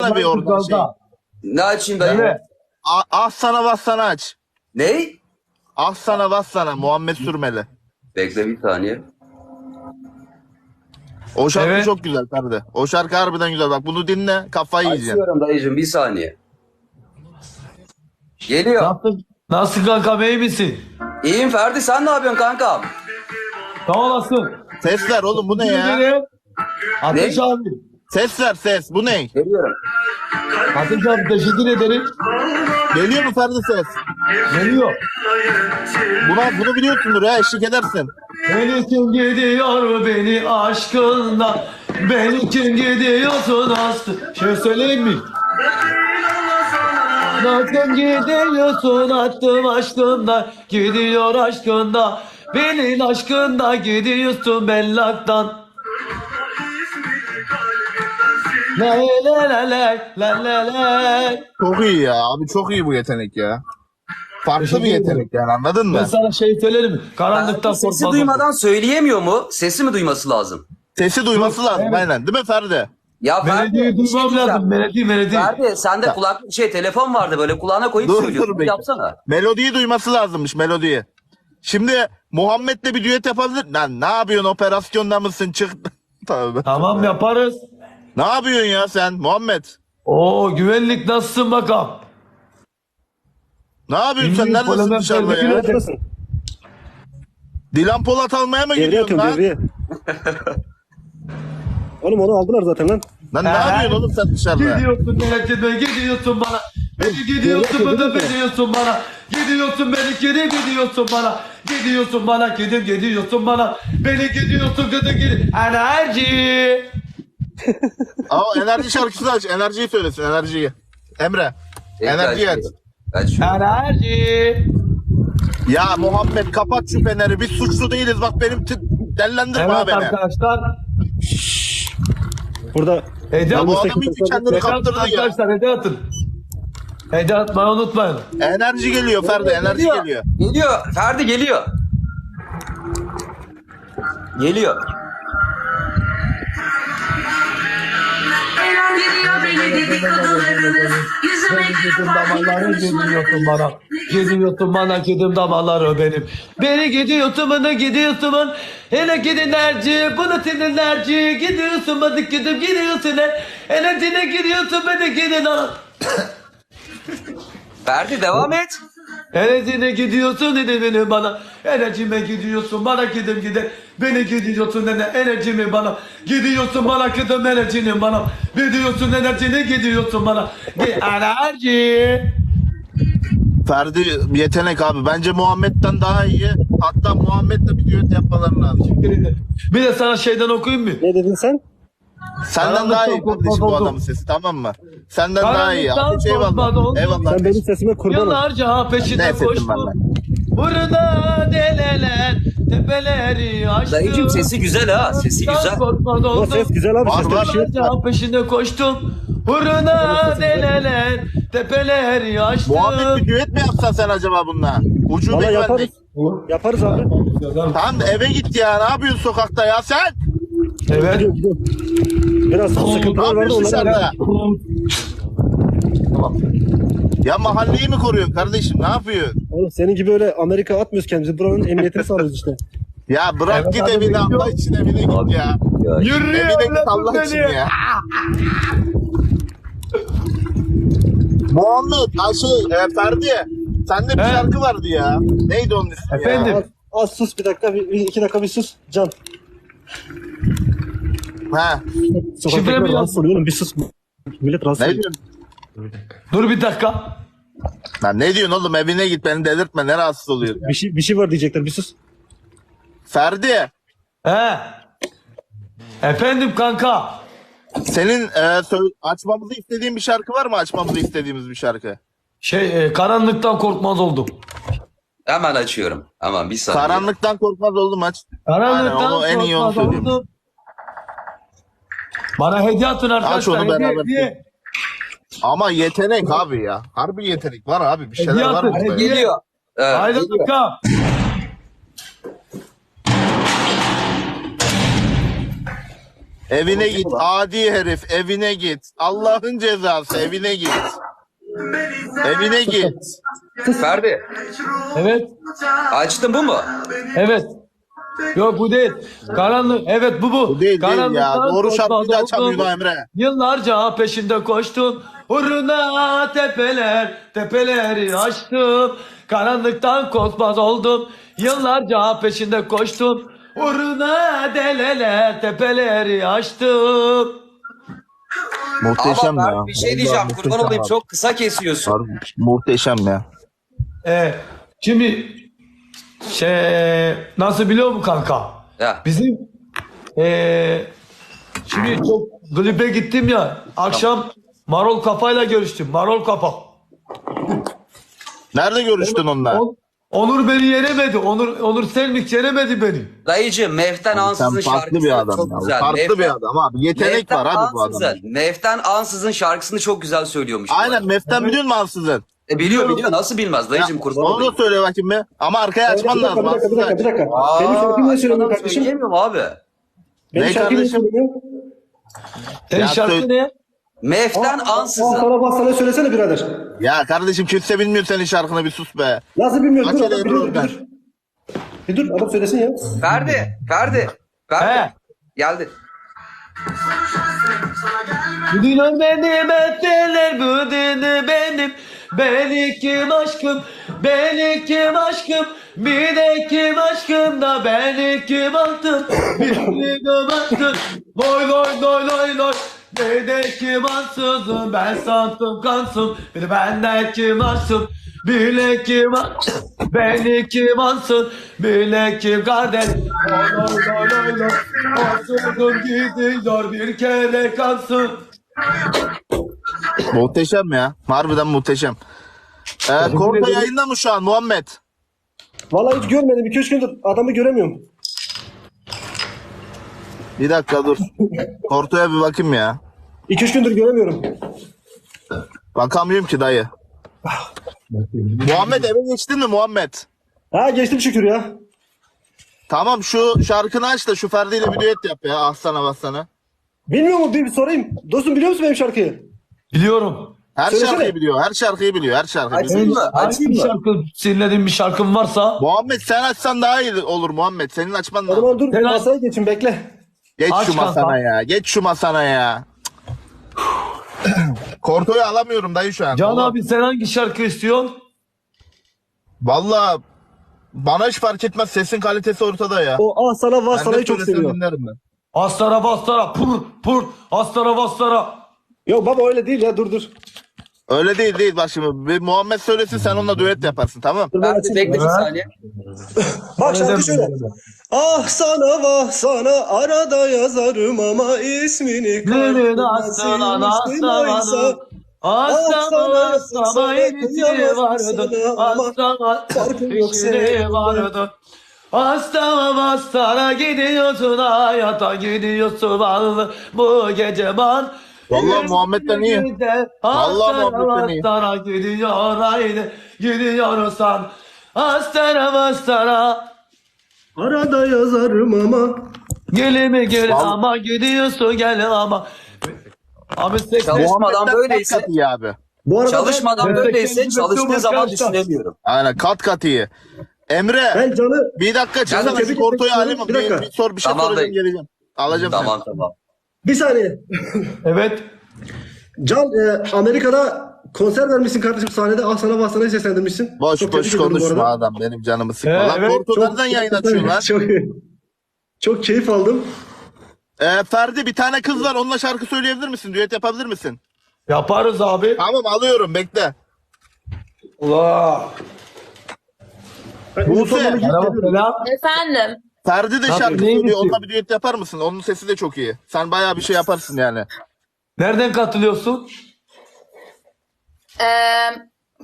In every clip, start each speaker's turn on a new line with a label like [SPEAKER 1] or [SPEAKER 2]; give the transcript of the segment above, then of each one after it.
[SPEAKER 1] Bir oradan şey.
[SPEAKER 2] Ne açayım dayı?
[SPEAKER 3] Evet.
[SPEAKER 1] Ah, ah sana bas sana aç.
[SPEAKER 2] Ne?
[SPEAKER 1] Ah sana bas sana Muhammed Sürmeli.
[SPEAKER 2] Bekle bir saniye.
[SPEAKER 1] O şarkı
[SPEAKER 3] Evet.
[SPEAKER 1] çok güzel Ferdi. O şarkı harbiden güzel. Bak bunu dinle kafayı yiyeceksin.
[SPEAKER 2] Açıyorum dayıcım bir saniye. Geliyor.
[SPEAKER 3] Nasıl, nasıl kankam iyi misin?
[SPEAKER 2] İyiyim Ferdi sen ne yapıyorsun kankam?
[SPEAKER 3] Sağ olasın.
[SPEAKER 1] Ses ver oğlum bu ne ya?
[SPEAKER 3] Ateş
[SPEAKER 2] Ne?
[SPEAKER 3] abi.
[SPEAKER 1] Ses ver ses. Bu ne?
[SPEAKER 2] Geliyorum.
[SPEAKER 3] Ateş abi teşekkür ederim.
[SPEAKER 1] Geliyor mu Ferdi ses?
[SPEAKER 3] Geliyor.
[SPEAKER 1] Buna, bunu biliyorsundur ya eşlik edersin.
[SPEAKER 3] Beni kim gidiyor beni aşkınla Beni kim gidiyorsun astı Şey söyleyeyim mi? Nasıl gidiyorsun attım aşkında Gidiyor aşkında Benim aşkında gidiyorsun bellaktan La la la la la la la
[SPEAKER 1] Çok iyi ya abi çok iyi bu yetenek ya. Farklı
[SPEAKER 3] Teşekkür
[SPEAKER 1] bir yetenek yani anladın
[SPEAKER 3] Ben
[SPEAKER 1] mı?
[SPEAKER 3] sana şey söylerim mi? Karanlıktan
[SPEAKER 2] Sesi
[SPEAKER 3] korkmaz.
[SPEAKER 2] duymadan söyleyemiyor mu? Sesi mi duyması lazım?
[SPEAKER 1] Sesi duyması lazım
[SPEAKER 3] Evet.
[SPEAKER 1] aynen değil mi Ferdi?
[SPEAKER 2] Ya
[SPEAKER 3] Melodiyi
[SPEAKER 2] bir şey
[SPEAKER 3] duymam
[SPEAKER 2] diyeceğim.
[SPEAKER 3] lazım. Melodi melodi.
[SPEAKER 2] Ferdi sende kulak şey telefon vardı böyle kulağına koyup
[SPEAKER 1] Dur,
[SPEAKER 2] söylüyorsun.
[SPEAKER 1] dur, bekle.
[SPEAKER 2] Yapsana.
[SPEAKER 1] Melodiyi duyması lazımmış melodiyi. Şimdi Muhammed'le bir düet yapabilir. Lan ne yapıyorsun operasyonda mısın çık. Tövbe.
[SPEAKER 3] Tamam yaparız.
[SPEAKER 1] Ne yapıyorsun ya sen Muhammed?
[SPEAKER 3] Oo güvenlik nasılsın bakalım?
[SPEAKER 1] Ne yapıyorsun sen neredesin dışarıda ya? Dilan Polat almaya mı
[SPEAKER 4] Devreye
[SPEAKER 1] gidiyorsun
[SPEAKER 4] atıyorum
[SPEAKER 1] lan?
[SPEAKER 4] devreye. Oğlum onu aldılar zaten lan.
[SPEAKER 1] Lan ne yapıyorsun oğlum sen dışarıda?
[SPEAKER 3] Gidiyorsun merak etme gidiyorsun bana. Beni gidiyorsun bana gidiyorsun bana. Gidiyorsun beni geri gidiyorsun bana. Gidiyorsun bana gidim gidiyorsun bana. Beni gidiyorsun gidi gidi. Enerji.
[SPEAKER 1] Aa, enerji şarkısını aç. Enerjiyi söylesin enerjiyi. Emre. Enerjiyi aç.
[SPEAKER 3] Enerji.
[SPEAKER 1] Ya Muhammed kapat şu feneri. Biz suçlu değiliz. Bak benim t- dellendirme
[SPEAKER 3] Evet
[SPEAKER 1] beni.
[SPEAKER 3] arkadaşlar.
[SPEAKER 4] Burada
[SPEAKER 3] Hediye
[SPEAKER 1] Ya bu adam hiç kendini kaptırdı ya.
[SPEAKER 3] arkadaşlar hediye atın. Hediye atmayı unutmayın.
[SPEAKER 1] Enerji geliyor Ferdi. Enerji
[SPEAKER 2] Geliyor.
[SPEAKER 1] geliyor.
[SPEAKER 2] Geliyor. Ferdi geliyor. Geliyor.
[SPEAKER 5] Beni
[SPEAKER 3] Gidim damarları gidiyorsun bana.
[SPEAKER 5] konuşmalarınız
[SPEAKER 3] Gidiyorsun bana gidim damarları benim. Beni gidiyorsun bana gidiyorsun. Hele gidin enerji, bunu senin enerji. Gidiyorsun bana gidim gidiyorsun. Enerjine gidiyorsun bana gidin.
[SPEAKER 2] Ferdi devam et.
[SPEAKER 3] Enerjine gidiyorsun dedi beni bana. Enerjime gidiyorsun bana gidim gider. Beni gidiyorsun nene enerjimi bana. Gidiyorsun bana gidim enerjini bana. Gidiyorsun enerjini gidiyorsun bana. Gi- Enerji.
[SPEAKER 1] Ferdi yetenek abi. Bence Muhammed'den daha iyi. Hatta Muhammed'le bir düet yapmaları lazım.
[SPEAKER 3] Bir de sana şeyden okuyayım mı?
[SPEAKER 4] ne dedin sen?
[SPEAKER 1] Senden
[SPEAKER 3] Karanlıktan
[SPEAKER 1] daha iyi kardeşim bu adamın sesi tamam mı? Senden daha iyi.
[SPEAKER 3] Karanlıktan
[SPEAKER 1] Abi
[SPEAKER 3] korkmaz
[SPEAKER 1] eyvallah.
[SPEAKER 3] oldum.
[SPEAKER 1] Eyvallah.
[SPEAKER 4] Sen benim sesime kurban ol.
[SPEAKER 3] Yıllarca
[SPEAKER 1] Ne
[SPEAKER 3] peşinden
[SPEAKER 1] sesim var
[SPEAKER 3] koştum.
[SPEAKER 1] lan?
[SPEAKER 3] Burada deleler tepeleri açtım.
[SPEAKER 2] Dayıcım sesi güzel ha. Sesi güzel.
[SPEAKER 3] Korkmaz
[SPEAKER 4] O
[SPEAKER 3] oldum.
[SPEAKER 4] ses güzel abi.
[SPEAKER 1] Var,
[SPEAKER 4] Seste
[SPEAKER 1] var.
[SPEAKER 4] bir şey yok.
[SPEAKER 3] Yıllarca peşinde koştum. Burada deleler tepeleri açtım.
[SPEAKER 1] Muhammed bir düet mi yapsan sen acaba bununla? Ucube
[SPEAKER 4] Valla
[SPEAKER 1] güvenlik.
[SPEAKER 4] yaparız. Yaparız abi.
[SPEAKER 1] Tamam eve git ya. Ne yapıyorsun sokakta ya sen?
[SPEAKER 3] Evet.
[SPEAKER 4] Gidiyorum gidiyorum. Biraz
[SPEAKER 1] Ne
[SPEAKER 4] sıkıntılar vardı
[SPEAKER 1] yapıyorsun
[SPEAKER 4] onları
[SPEAKER 1] dışarıda? Ya mahalleyi mi koruyorsun kardeşim? Ne yapıyorsun?
[SPEAKER 4] Oğlum senin gibi öyle Amerika atmıyoruz kendimizi. Buranın emniyetini sağlıyoruz işte.
[SPEAKER 1] Ya bırak
[SPEAKER 3] Evet
[SPEAKER 1] git evine. Allah için evine git
[SPEAKER 2] Abi,
[SPEAKER 1] ya.
[SPEAKER 2] Ya,
[SPEAKER 3] Yürü
[SPEAKER 1] Evine git Allah için ya. Muhammed, ha şey, e, Ferdi, sende bir
[SPEAKER 3] He?
[SPEAKER 1] şarkı vardı ya. Neydi onun ismi
[SPEAKER 3] Efendim?
[SPEAKER 1] ya?
[SPEAKER 4] Az, az sus bir dakika. Bir- iki dakika bir sus. Can.
[SPEAKER 1] Ha,
[SPEAKER 3] Şifre mi
[SPEAKER 4] oluyor oğlum. Bir sus. Millet rahatsız
[SPEAKER 1] ne diyorsun?
[SPEAKER 3] Dur bir dakika.
[SPEAKER 1] Lan ne diyorsun oğlum evine git beni delirtme ne rahatsız oluyorsun?
[SPEAKER 4] Bir şey, bir şey var diyecekler. Bir sus.
[SPEAKER 1] Ferdi,
[SPEAKER 3] He. Efendim kanka.
[SPEAKER 1] senin e, sö- açmamızı istediğin bir şarkı var mı açmamızı istediğimiz bir şarkı?
[SPEAKER 3] Şey e, karanlıktan korkmaz oldum.
[SPEAKER 2] Hemen açıyorum. Hemen bir saniye.
[SPEAKER 1] Karanlıktan korkmaz oldum aç.
[SPEAKER 3] Karanlıktan
[SPEAKER 1] Aynen, onu en iyi onu
[SPEAKER 3] korkmaz
[SPEAKER 1] söyleyeyim.
[SPEAKER 3] oldum. Bana hediye atın arkadaşlar.
[SPEAKER 1] onu
[SPEAKER 3] hediye,
[SPEAKER 1] beraber
[SPEAKER 3] hediye.
[SPEAKER 1] Ama yetenek abi ya. Harbi yetenek var abi bir şeyler var
[SPEAKER 3] atın,
[SPEAKER 1] burada. ya.
[SPEAKER 2] Geliyor. Evet,
[SPEAKER 3] Haydi
[SPEAKER 2] geliyor.
[SPEAKER 3] bakalım.
[SPEAKER 1] Evine git adi herif evine git. Allah'ın cezası evine git. Evine git.
[SPEAKER 2] Ferdi
[SPEAKER 3] Evet.
[SPEAKER 2] açtın bu mu?
[SPEAKER 3] Evet. Yok bu değil. Karanlık. Evet bu bu.
[SPEAKER 1] Bu değil değil ya.
[SPEAKER 3] Karanlıktan
[SPEAKER 1] Doğru şarkıyı da
[SPEAKER 3] korkmaz
[SPEAKER 1] açamıyorsun
[SPEAKER 3] oldum.
[SPEAKER 1] Emre.
[SPEAKER 3] Yıllarca peşinde koştum. Uğruna tepeler, tepeleri aştım. Karanlıktan korkmaz oldum. Yıllarca peşinde koştum. Uğruna deleler, tepeleri aştım.
[SPEAKER 1] Muhteşem
[SPEAKER 2] Ama
[SPEAKER 1] ya.
[SPEAKER 2] ben bir şey
[SPEAKER 1] Vallahi
[SPEAKER 2] diyeceğim
[SPEAKER 1] muhteşem
[SPEAKER 2] kurban olayım
[SPEAKER 1] abi.
[SPEAKER 2] çok kısa kesiyorsun.
[SPEAKER 1] Harbi Muhteşem ya.
[SPEAKER 3] Ee, şimdi şey nasıl biliyor musun kanka?
[SPEAKER 2] Ya.
[SPEAKER 3] Bizim ee, şimdi çok klibe gittim ya. Akşam Marol Kapa'yla görüştüm. Marol Kapa.
[SPEAKER 1] Nerede görüştün onunla?
[SPEAKER 3] On- Onur beni yenemedi. Onur Onur Selmik yenemedi beni.
[SPEAKER 2] Dayıcım Mevten Ansız'ın
[SPEAKER 1] Sen farklı
[SPEAKER 2] şarkısı
[SPEAKER 1] bir adam
[SPEAKER 2] çok
[SPEAKER 1] ya.
[SPEAKER 2] güzel.
[SPEAKER 1] Farklı
[SPEAKER 2] Mevten-
[SPEAKER 1] bir adam abi. Yetenek
[SPEAKER 2] Mevten
[SPEAKER 1] var abi bu
[SPEAKER 2] Ansız'ın-
[SPEAKER 1] adamda.
[SPEAKER 2] Ansız'ın şarkısını çok güzel söylüyormuş. bu
[SPEAKER 1] Aynen
[SPEAKER 2] adam.
[SPEAKER 1] Meften biliyor musun ansızın?
[SPEAKER 2] E, biliyor biliyor nasıl bilmez dayıcım kurban
[SPEAKER 1] Onu
[SPEAKER 2] olayım.
[SPEAKER 1] da söyle bakayım bir. Ama arkaya açman
[SPEAKER 4] Bir dakika,
[SPEAKER 1] lazım.
[SPEAKER 4] bir dakika, bir dakika, bir dakika.
[SPEAKER 2] Aa,
[SPEAKER 4] Benim şarkıyı niye söylemiyorsun
[SPEAKER 2] adam
[SPEAKER 4] kardeşim?
[SPEAKER 2] söyleyemiyorum abi.
[SPEAKER 4] Benim
[SPEAKER 1] Ne
[SPEAKER 4] şarkıyı niye
[SPEAKER 1] kardeşim?
[SPEAKER 4] söylemiyorsun?
[SPEAKER 3] Senin
[SPEAKER 1] Ya
[SPEAKER 3] şarkı
[SPEAKER 1] söyle-
[SPEAKER 3] ne?
[SPEAKER 2] Mevten
[SPEAKER 4] Aa,
[SPEAKER 2] Ansız'ın.
[SPEAKER 4] Sana söylesene birader.
[SPEAKER 1] Ya kardeşim kimse bilmiyor senin şarkını bir sus be.
[SPEAKER 4] Nasıl bilmiyorum. Dur
[SPEAKER 1] Acele
[SPEAKER 4] adam
[SPEAKER 1] ediyorum
[SPEAKER 4] biliyor. Bir dur. Bir dur adam söylesin ya.
[SPEAKER 2] Ferdi, Ferdi, Ferdi.
[SPEAKER 3] He.
[SPEAKER 2] Geldi.
[SPEAKER 3] Biliyor benim ettiler bu dini benim. Beni kim aşkım, beni kim aşkım, bir de kim aşkım da beni kim attın, beni kim attın, loy loy loy loy loy. Bir de kim ansızın, ben sandım kansın, bir de benden kim aşkım, bile kim beni kim ansın, bile kim kardeş, loy. Ansızın gidiyor bir kere kansın.
[SPEAKER 1] Muhteşem ya. Harbiden muhteşem. Ee, Korto yayında mı şu an Muhammed?
[SPEAKER 4] Vallahi hiç görmedim. 2-3 gündür adamı göremiyorum.
[SPEAKER 1] Bir dakika dur. Korto'ya bir bakayım ya.
[SPEAKER 4] 2-3 gündür göremiyorum.
[SPEAKER 1] Bakamıyorum ki dayı. Muhammed eve geçtin mi Muhammed?
[SPEAKER 4] Ha geçtim şükür ya.
[SPEAKER 1] Tamam şu şarkını aç da şu Ferdi ile bir düet yap ya. Ah sana bak sana.
[SPEAKER 4] Bilmiyor mu? Bir sorayım. Dostum biliyor musun benim şarkıyı?
[SPEAKER 3] Biliyorum.
[SPEAKER 1] Her
[SPEAKER 4] Söylesene.
[SPEAKER 1] şarkıyı biliyor. Her şarkıyı biliyor. Her şarkıyı biliyor.
[SPEAKER 2] Açayım mı?
[SPEAKER 3] Hangi
[SPEAKER 2] Açayım
[SPEAKER 3] bir
[SPEAKER 2] mı?
[SPEAKER 3] şarkı sinirlediğin bir şarkın varsa
[SPEAKER 1] Muhammed sen açsan daha iyi olur Muhammed. Senin açman
[SPEAKER 4] O
[SPEAKER 1] lazım.
[SPEAKER 4] zaman dur
[SPEAKER 3] Helal.
[SPEAKER 4] masaya geçin bekle.
[SPEAKER 1] Geç
[SPEAKER 3] Aç
[SPEAKER 1] şu
[SPEAKER 3] kanka.
[SPEAKER 1] masana ya. Geç şu masana ya. Korto'yu alamıyorum dayı şu an.
[SPEAKER 3] Can
[SPEAKER 1] Oğlum,
[SPEAKER 3] abi sen hangi şarkı istiyorsun?
[SPEAKER 1] Valla bana hiç fark etmez. Sesin kalitesi ortada ya.
[SPEAKER 4] O ah sana vah
[SPEAKER 1] Ben
[SPEAKER 4] sana'yı
[SPEAKER 1] ne
[SPEAKER 4] çok
[SPEAKER 1] söylesem
[SPEAKER 4] seviyor.
[SPEAKER 1] dinlerim ben.
[SPEAKER 3] Astara bastara pur pur astara bastara.
[SPEAKER 4] Yok baba öyle değil ya dur dur.
[SPEAKER 1] Öyle değil değil bak şimdi. Bir Muhammed söylesin sen onunla düet yaparsın tamam
[SPEAKER 4] Dur ben açayım.
[SPEAKER 2] bekle bir saniye.
[SPEAKER 4] Bak şarkı
[SPEAKER 3] Öyle
[SPEAKER 4] şöyle. Ah sana vah sana arada yazarım ama ismini
[SPEAKER 3] astana
[SPEAKER 4] silmiştim oysa.
[SPEAKER 3] Astana astana ilişki vardı. Astana
[SPEAKER 4] Farkın yok
[SPEAKER 3] ilişki
[SPEAKER 4] senin.
[SPEAKER 3] vardı. Astana bastara gidiyorsun hayata gidiyorsun vallahi bu gece ben
[SPEAKER 1] Vallahi Muhammed'den iyi. Vallahi Muhammed'den iyi.
[SPEAKER 3] Astana gidiyor aynı gidiyorsan Astana bastara
[SPEAKER 4] Arada yazarım ama.
[SPEAKER 3] Gelime gel
[SPEAKER 1] Vallahi-
[SPEAKER 3] ama gidiyorsun gel ama Abi seks
[SPEAKER 2] Çalışmadan böyleyse,
[SPEAKER 1] iyi abi.
[SPEAKER 4] Bu arada
[SPEAKER 2] çalışmadan
[SPEAKER 3] Ben-
[SPEAKER 2] böyleyse çalıştığı zaman
[SPEAKER 3] Ben-
[SPEAKER 2] düşünemiyorum.
[SPEAKER 1] Aynen kat kat iyi. Emre
[SPEAKER 4] ben canı
[SPEAKER 1] bir dakika çıksana şu Korto'yu alayım.
[SPEAKER 4] Bir
[SPEAKER 1] Bir,
[SPEAKER 4] dakika.
[SPEAKER 1] bir sor bir şey
[SPEAKER 2] Tamam
[SPEAKER 1] soracağım geleceğim. Alacağım
[SPEAKER 2] Tamam
[SPEAKER 1] seni.
[SPEAKER 2] tamam.
[SPEAKER 4] Bir saniye.
[SPEAKER 3] Evet.
[SPEAKER 4] Can e, Amerika'da konser vermişsin kardeşim sahnede. Ah sana vah sana'yı seslendirmişsin.
[SPEAKER 1] Boş
[SPEAKER 4] Çok
[SPEAKER 1] boş konuşma adam benim canımı sıkma.
[SPEAKER 3] Ee,
[SPEAKER 1] lan
[SPEAKER 3] evet,
[SPEAKER 1] nereden yayın açıyorsun lan?
[SPEAKER 4] Çok, çok keyif aldım.
[SPEAKER 1] Ee, Ferdi bir tane kız var onunla şarkı söyleyebilir misin? Düet yapabilir misin?
[SPEAKER 3] Yaparız abi.
[SPEAKER 1] Tamam alıyorum bekle.
[SPEAKER 3] Allah.
[SPEAKER 1] Buse.
[SPEAKER 3] Merhaba selam.
[SPEAKER 5] Efendim.
[SPEAKER 1] Ferdi de
[SPEAKER 3] Tabii,
[SPEAKER 1] şarkı
[SPEAKER 3] neymiş
[SPEAKER 1] söylüyor. Onunla bir düet yapar mısın? Onun sesi de çok iyi. Sen bayağı bir şey yaparsın yani.
[SPEAKER 3] Nereden katılıyorsun?
[SPEAKER 5] Ee,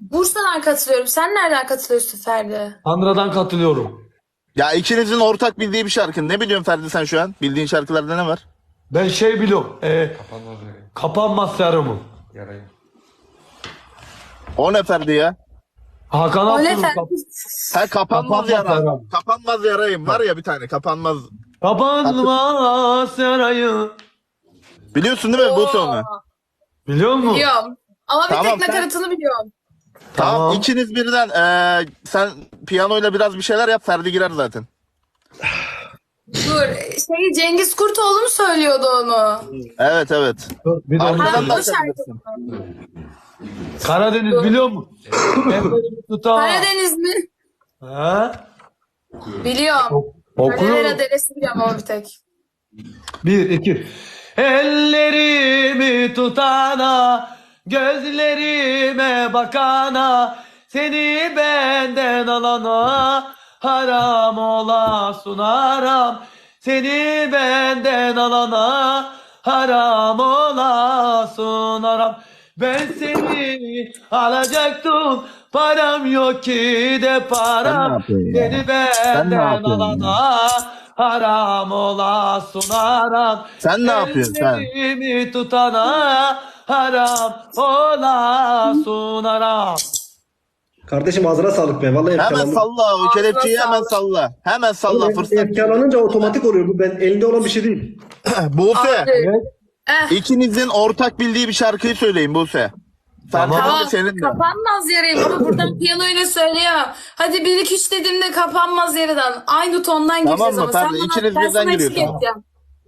[SPEAKER 5] Bursa'dan katılıyorum. Sen nereden katılıyorsun Ferdi?
[SPEAKER 3] Andra'dan katılıyorum.
[SPEAKER 1] Ya ikinizin ortak bildiği bir şarkı. Ne biliyorsun Ferdi sen şu an? Bildiğin şarkılarda ne var?
[SPEAKER 3] Ben şey biliyorum. E, kapanmaz yarımı.
[SPEAKER 1] O ne Ferdi ya?
[SPEAKER 3] Hakan
[SPEAKER 5] Ferdi?
[SPEAKER 3] kap-
[SPEAKER 1] Ha kapanmaz
[SPEAKER 3] Kapanmaz
[SPEAKER 1] yara.
[SPEAKER 3] yaram.
[SPEAKER 1] Kapanmaz yarayım. Var ya bir tane kapanmaz.
[SPEAKER 3] kapanmaz yarayı.
[SPEAKER 1] Biliyorsun değil mi Buse onu?
[SPEAKER 3] Biliyor musun?
[SPEAKER 5] Biliyorum. Ama bir
[SPEAKER 1] Tamam,
[SPEAKER 5] tek
[SPEAKER 1] sen-
[SPEAKER 5] nakaratını biliyorum.
[SPEAKER 1] Tamam.
[SPEAKER 3] Tamam.
[SPEAKER 1] ikiniz birden eee, sen piyanoyla biraz bir şeyler yap Ferdi girer zaten.
[SPEAKER 5] Dur. Şey Cengiz Kurtoğlu mu söylüyordu onu?
[SPEAKER 1] Evet evet.
[SPEAKER 3] Dur, Bir de onu
[SPEAKER 1] Arkadan da
[SPEAKER 5] bu şarkı.
[SPEAKER 1] açabilirsin.
[SPEAKER 3] Karadeniz biliyor musun?
[SPEAKER 5] Karadeniz mi?
[SPEAKER 3] Ha?
[SPEAKER 5] Biliyorum.
[SPEAKER 3] Okuyor.
[SPEAKER 5] Karadeniz deresi biliyorum ama bir tek.
[SPEAKER 3] Bir, iki. Ellerimi tutana, gözlerime bakana, seni benden alana, haram ola sunarım. Seni benden alana, haram ola sunarım. Ben seni alacaktım, param yok ki de param.
[SPEAKER 1] ne
[SPEAKER 3] benden alana, haram ola sunarım.
[SPEAKER 1] Sen ne yapıyorsun sen?
[SPEAKER 3] Tutana haram ola sunarım.
[SPEAKER 4] Kardeşim ağzına sağlık be. Vallahi
[SPEAKER 1] Hemen
[SPEAKER 4] efkarlandım.
[SPEAKER 1] salla o kelepçeyi hemen salla. Hemen salla
[SPEAKER 4] Oğlum,
[SPEAKER 1] fırsat.
[SPEAKER 4] Efkarlanınca otomatik oluyor bu. Ben elinde olan bir şey değil.
[SPEAKER 1] Buse
[SPEAKER 5] Abi. Eh,
[SPEAKER 1] ikinizin ortak bildiği bir şarkıyı söyleyin Buse.
[SPEAKER 3] Tamam.
[SPEAKER 5] Tamam.
[SPEAKER 1] senin de.
[SPEAKER 5] Kapanmaz yarayım ama buradan piyanoyla söyleyemem. Hadi 1 2 3 dediğimde kapanmaz yarıdan. Aynı tondan
[SPEAKER 1] Tamam
[SPEAKER 5] gireceğiz
[SPEAKER 1] mı?
[SPEAKER 5] ama. Sen
[SPEAKER 1] Ferdi,
[SPEAKER 5] bana,
[SPEAKER 1] ikiniz
[SPEAKER 5] ben
[SPEAKER 1] birden
[SPEAKER 5] eşlik
[SPEAKER 1] giriyorsunuz.
[SPEAKER 5] edeceğim.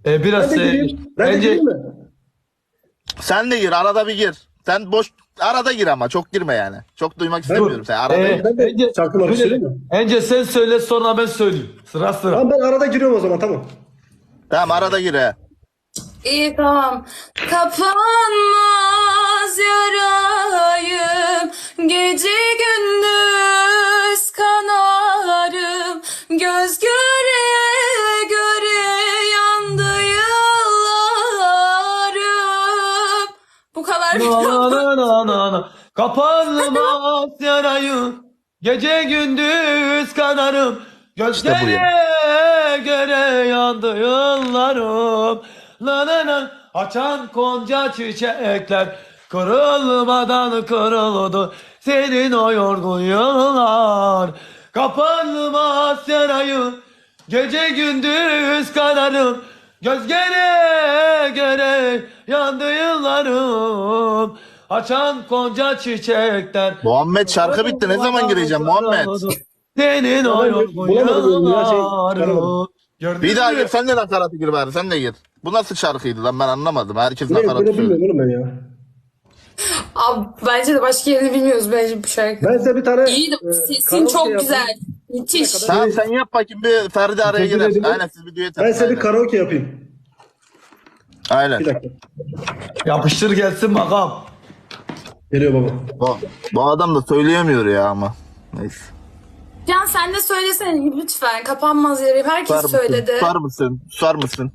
[SPEAKER 3] E biraz
[SPEAKER 4] Ben de
[SPEAKER 3] e,
[SPEAKER 4] gireyim. Ben de
[SPEAKER 3] bence
[SPEAKER 4] gireyim mi?
[SPEAKER 1] Sen de gir arada bir gir. Sen boş arada gir ama çok girme yani. Çok duymak istemiyorum sen arada
[SPEAKER 3] e,
[SPEAKER 1] gir.
[SPEAKER 4] Ben de
[SPEAKER 3] önce,
[SPEAKER 4] şarkı marşı söyleyeyim mi?
[SPEAKER 3] önce sen söyle sonra ben söyleyeyim. Sıra sıra.
[SPEAKER 4] Tamam ben arada giriyorum o zaman tamam.
[SPEAKER 1] Tamam arada gir he.
[SPEAKER 5] İyi tamam. Kapanmaz yarayım. Gece gündüz kanarım. Göz göre göre yandı yıllarım. Bu kadar
[SPEAKER 3] Na
[SPEAKER 5] biliyorum.
[SPEAKER 3] na na na na. Kapanmaz yarayı Gece gündüz kanarım Gözlere göre yandı yıllarım La la la Açan konca çiçekler Kırılmadan kırıldı. Senin o yorgun yıllar Kapanmaz yarayı Gece gündüz kanarım Göz göre göre yandı yıllarım. Açan konca çiçekten
[SPEAKER 1] Muhammed şarkı bitti. Ne zaman gireceğim Muhammed?
[SPEAKER 3] Senin o yorgun
[SPEAKER 4] bulamadım. Ya, şey,
[SPEAKER 3] yıllarım.
[SPEAKER 1] Bir daha gir sen de nakaratı gir bari? Sen de gir. Bu nasıl şarkıydı lan ben anlamadım. Herkes
[SPEAKER 4] Ne,
[SPEAKER 1] nakaratı
[SPEAKER 4] böyle bilmiyorum oğlum ben ya.
[SPEAKER 5] Abi, bence de başka yerini bilmiyoruz bence bu şarkı.
[SPEAKER 4] Ben size bir tane
[SPEAKER 5] İyi de
[SPEAKER 4] e,
[SPEAKER 5] sesin
[SPEAKER 4] karaoke
[SPEAKER 5] çok
[SPEAKER 4] yapayım.
[SPEAKER 5] güzel. Müthiş.
[SPEAKER 1] Tamam sen yap bakayım bir Ferdi araya
[SPEAKER 3] Teşekkür
[SPEAKER 1] girer.
[SPEAKER 3] ederim.
[SPEAKER 1] Aynen siz bir düet
[SPEAKER 4] Ben
[SPEAKER 1] yapın.
[SPEAKER 4] size bir karaoke yapayım.
[SPEAKER 1] Aynen.
[SPEAKER 4] Bir dakika.
[SPEAKER 3] Yapıştır gelsin bakalım.
[SPEAKER 4] Geliyor baba.
[SPEAKER 1] Bu, bu adam da söyleyemiyor ya ama. Neyse.
[SPEAKER 5] Can sen de söylesene lütfen. Kapanmaz yarayım. Herkes
[SPEAKER 1] Susar mısın?
[SPEAKER 5] söyledi.
[SPEAKER 1] Susar mısın? Susar mısın?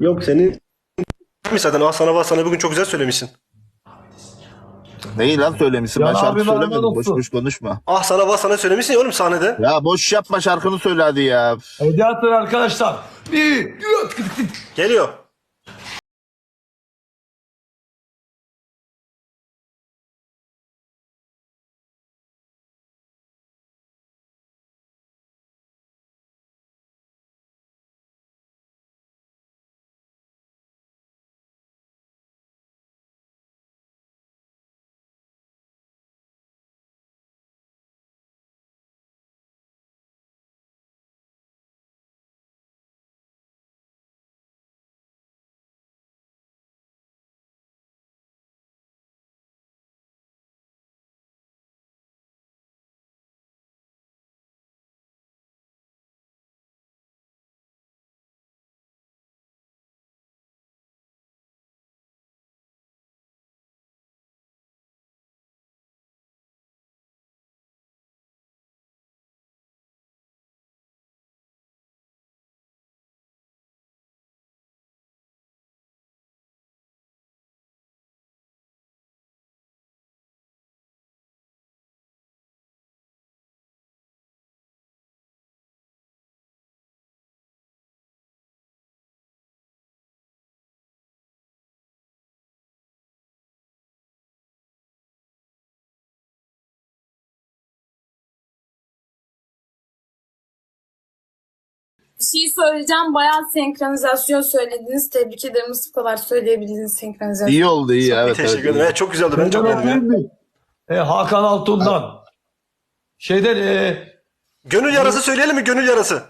[SPEAKER 4] Yok senin zaten ah sana var sana bugün çok güzel söylemişsin.
[SPEAKER 1] Neyi lan söylemişsin?
[SPEAKER 3] Ya
[SPEAKER 1] ben şarkı söylemedim. Boş
[SPEAKER 3] olsun.
[SPEAKER 1] boş konuşma.
[SPEAKER 4] Ah sana var sana söylemişsin ya oğlum sahnede.
[SPEAKER 1] Ya boş yapma şarkını söyle hadi ya.
[SPEAKER 3] Hediye atın arkadaşlar. Bir,
[SPEAKER 4] Geliyor.
[SPEAKER 5] Şey söyleyeceğim. Bayağı senkronizasyon söylediniz. Tebrik ederim. Nasıl bu kadar söyleyebildiğiniz senkronizasyon.
[SPEAKER 1] İyi oldu iyi evet.
[SPEAKER 4] Teşekkür ederim. Evet, çok güzeldi. Ben çok beğendim. ya.
[SPEAKER 3] E, Hakan Altun'dan. Şeyden e,
[SPEAKER 4] Gönül yarası söyleyelim mi? Gönül yarası.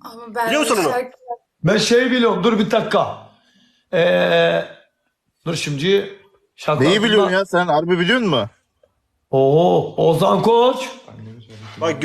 [SPEAKER 5] Ama ben
[SPEAKER 4] Biliyor musun onu?
[SPEAKER 5] şarkı-
[SPEAKER 3] ben şey biliyorum. Dur bir dakika. E, dur şimdi. Şarkı
[SPEAKER 1] Neyi biliyorsun ya sen harbi biliyor musun?
[SPEAKER 3] Oo, Ozan Koç.
[SPEAKER 4] Bak gönül